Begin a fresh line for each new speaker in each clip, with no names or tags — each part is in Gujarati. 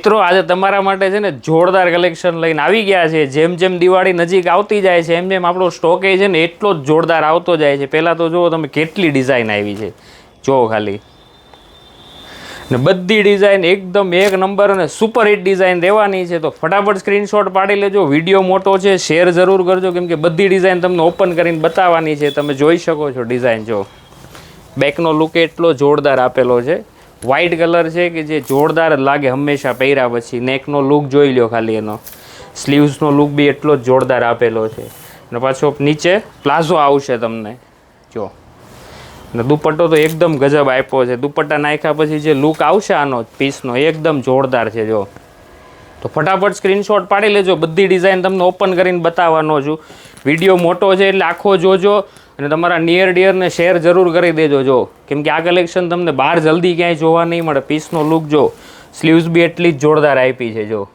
મિત્રો, આજે તમારા માટે છે ને જોરદાર કલેક્શન લઈને આવી ગયા છે. જેમ જેમ દિવાળી નજીક આવતી જાય છે, એમ જેમ આપણો સ્ટોક છે ને એટલો જ જોરદાર આવતો જાય છે. પહેલાં તો જુઓ તમે કેટલી ડિઝાઇન આવી છે. જુઓ ખાલી. ને બધી ડિઝાઇન એકદમ એક નંબર અને સુપર હિટ ડિઝાઇન રહેવાની છે. તો ફટાફટ સ્ક્રીનશોટ પાડી લેજો. વીડિયો મોટો છે શેર જરૂર કરજો. કેમ કે બધી ડિઝાઇન તમને ઓપન કરીને બતાવવાની છે. તમે જોઈ શકો છો ડિઝાઇન જો. બેકનો લુક એટલો જોરદાર આપેલો છે. વ્હાઇટ કલર છે કે જે જોરદાર લાગે હંમેશા પહેર્યા પછી. નેકનો લુક જોઈ લો ખાલી એનો. સ્લીવ્સનો લુક બી એટલો જ જોરદાર આપેલો છે. અને પાછો નીચે પ્લાઝો આવશે તમને. જો. અને દુપટ્ટો તો એકદમ ગજબ આપ્યો છે. દુપટ્ટા નાખ્યા પછી જે લુક આવશે આનો પીસનો એકદમ જોરદાર છે, જો. તો ફટાફટ સ્ક્રીનશોટ પાડી લેજો. બધી ડિઝાઇન તમને ઓપન કરીને બતાવવાનો છું. વીડિયો મોટો છે એટલે આખો જોજો અને તમારા નિયર ડિયરને શેર જરૂર કરી દેજો, જો. કેમ કે આ કલેક્શન તમને બહાર જલ્દી ક્યાંય જોવા નહીં મળે. પીસનો લુક જો સ્લીવ્સ બી એટલી જ જોરદાર આપી છે, જો.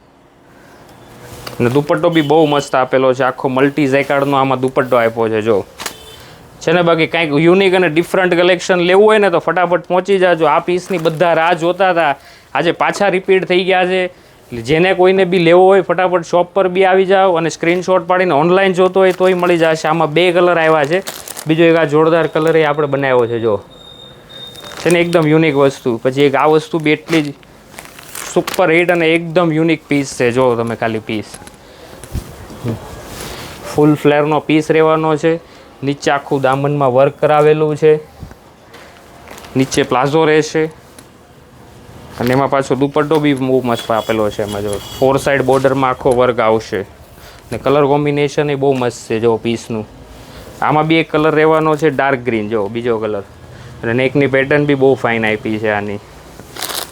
અને દુપટ્ટો બી બહુ મસ્ત આપેલો છે. આખો મલ્ટી ઝેકાર્ડનો આમાં દુપટ્ટો આપ્યો છે, જો. છે ને બાકી કાંઈક યુનિક અને ડિફરન્ટ કલેક્શન લેવું હોય ને તો ફટાફટ પહોંચી જાજો. આ પીસની બધા રાહ જોતા હતા. આજે પાછા રિપીટ થઈ ગયા છે. એટલે જેને કોઈને બી લેવો હોય ફટાફટ શોપ પર બી આવી જાઓ અને સ્ક્રીનશોટ પાડીને ઓનલાઈન જોતો હોય તોય મળી જશે. આમાં બે કલર આવ્યા છે. બીજો એક આ જોરદાર કલર એ આપણે બનાવ્યો છે, જો. છે ને એકદમ યુનિક વસ્તુ. પછી એક આ વસ્તુ બી એટલી જ સુપર હિટ અને એકદમ યુનિક પીસ છે. જો તમે ખાલી પીસ ફૂલ ફ્લેરનો પીસ રહેવાનો છે. નીચે આખું દામનમાં વર્ક કરાવેલું છે. નીચે પ્લાઝો રહેશે. અને એમાં પાછો દુપટ્ટો બી બહુ મસ્ત આપેલો છે એમાં જો. ફોર સાઈડ બોર્ડરમાં આખો વર્ક આવશે. ને કલર કોમ્બિનેશન એ બહુ મસ્ત છે જો પીસનું આમાં બી એક કલર રહેવાનો છે ડાર્ક ગ્રીન જો બીજો કલર અને નેકની પેટર્ન બી બહુ ફાઇન આપી છે આની.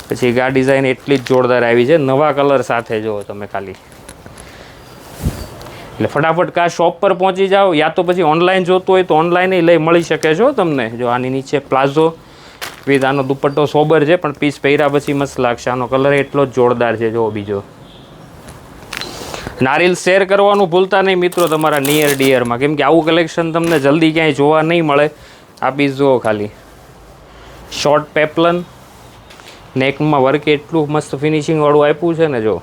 પછી આ ડિઝાઇન એટલી જ જોરદાર આવી છે. નવા કલર સાથે જુઓ તમે ખાલી. એટલે ફટાફટ કા શોપ પર પહોંચી જાઓ, યા તો પછી ઓનલાઈન જોતું હોય તો ઓનલાઈન લઈ મળી શકે છો તમને. જો આની નીચે પ્લાઝો વિથ આનો દુપટ્ટો સોબર છે, પણ પીસ પહેર્યા પછી મસ્ત લાગશે. આનો કલર એટલો જ જોરદાર છે, જો બીજો. નારિયેલ શેર કરવાનું ભૂલતા નહીં મિત્રો તમારા નિયર ડિયરમાં કેમ કે આવું કલેક્શન તમને જલ્દી ક્યાંય જોવા નહીં મળે. આ પીસ જુઓ ખાલી. શોર્ટ પેપલન નેકમાં વર્ક એટલું મસ્ત ફિનિશિંગવાળું આપ્યું છે ને, જો.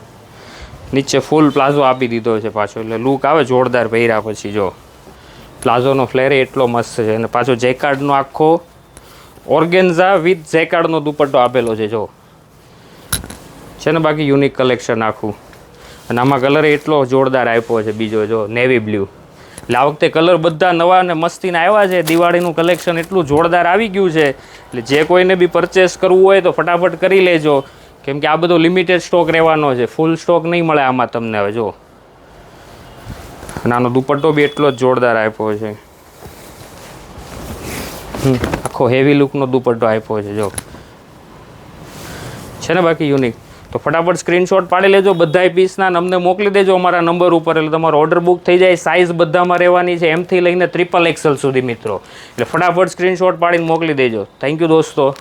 નીચે ફૂલ પ્લાઝો આપી દીધો છે પાછો. એટલે લુક આવે જોરદાર પહેર્યા પછી, જો. પ્લાઝોનો ફ્લેર એટલો મસ્ત છે. અને પાછો જેકાર્ડનો આખો ઓર્ગેન્ઝા વિથ જેકાર્ડનો દુપટ્ટો આપેલો છે, જો. છે ને બાકી યુનિક કલેક્શન આખું. અને આમાં કલર એટલો જોરદાર આપ્યો છે બીજો, જો, નેવી બ્લુ. એટલે આ વખતે કલર બધા નવા અને મસ્તીના આવ્યા છે. દિવાળીનું કલેક્શન એટલું જોરદાર આવી ગયું છે. એટલે જે કોઈને બી પરચેસ કરવું હોય તો ફટાફટ કરી લેજો. કેમ કે આ બધો લિમિટેડ સ્ટોક રહેવાનો છે. ફૂલ સ્ટોક નહીં મળે આમાં તમને હવે, જો. અને આનો દુપટ્ટો બી એટલો જ જોરદાર આપ્યો છે. આખો હેવી લુકનો દુપટ્ટો આપ્યો છે, જો. છે ને બાકી યુનિક તો ફટાફટ સ્ક્રીનશોટ પાડી લેજો બધાય પીસના અમને મોકલી દેજો અમારા નંબર ઉપર. એટલે તમારો ઓર્ડર બુક થઈ જાય સાઇઝ બધામાં રહેવાની છે. એમથી લઈને ટ્રિપલ એક્સલ સુધી મિત્રો. એટલે ફટાફટ સ્ક્રીનશોટ પાડીને મોકલી દેજો. થેન્ક યુ દોસ્તો.